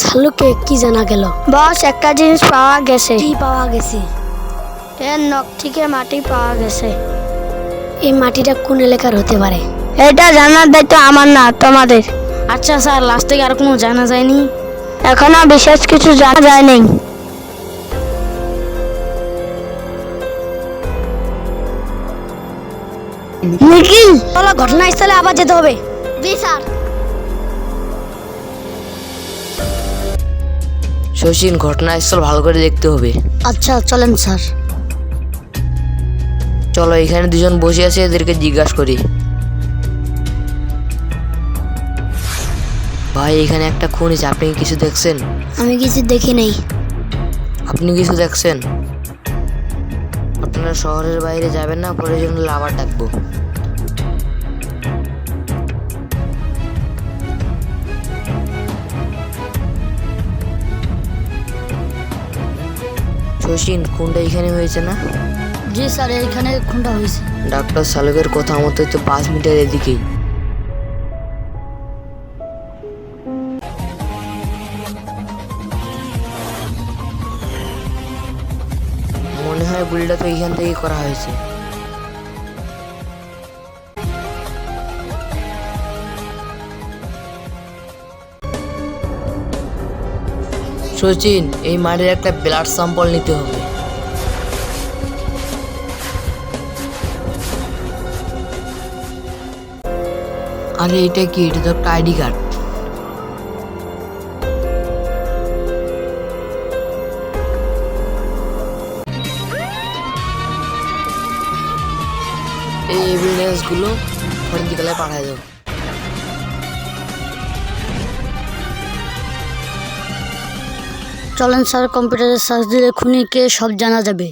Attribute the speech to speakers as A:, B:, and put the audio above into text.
A: শালুকে কি জানা গেল?
B: বস একটা জিনিস পাওয়া গেছে।
A: কি পাওয়া গেছে?
B: এর নখ থেকে মাটি পাওয়া গেছে।
A: এই মাটিটা কোন এলাকার হতে পারে?
B: এটা জানার দায়িত্ব আমার না তোমাদের।
A: আচ্ছা স্যার লাস্ট থেকে আর কোনো জানা যায়নি?
B: এখনও বিশেষ কিছু জানা যায়নি। নিখিল
A: ঘটনাস্থলে আবার যেতে হবে।
B: জি স্যার।
C: শচীন ঘটনাস্থল ভালো করে দেখতে হবে।
A: আচ্ছা চলেন স্যার।
C: চলো এখানে দুজন বসে আছে এদেরকে জিজ্ঞাসা করি। ভাই এখানে একটা খুন হয়েছে আপনি কিছু দেখছেন?
A: আমি কিছু দেখি নেই।
C: আপনি কিছু দেখছেন? আপনারা শহরের বাইরে যাবেন না প্রয়োজন হলে আবার ডাকবো। শচীন খুনটা এখানে হয়েছে না?
A: জি স্যার এখানে খুনটা হয়েছে।
C: ডাক্তার শালকের কথা মতো তো পাঁচ মিটার এদিকেই। মনে হয় বুড়িটা তো এইখান থেকেই করা হয়েছে। সচিন, এই মাটির একটা ব্লাড স্যাম্পল নিতে হবে। আরে, এটা কি? এটা তো একটা আইডি কার্ড। এই এভিডেন্সগুলো ফরেন্সিক্যালে পাঠায় দাও।
A: চলেন স্যার কম্পিউটারের সার্চ দিলে খুনিকে সব জানা যাবে।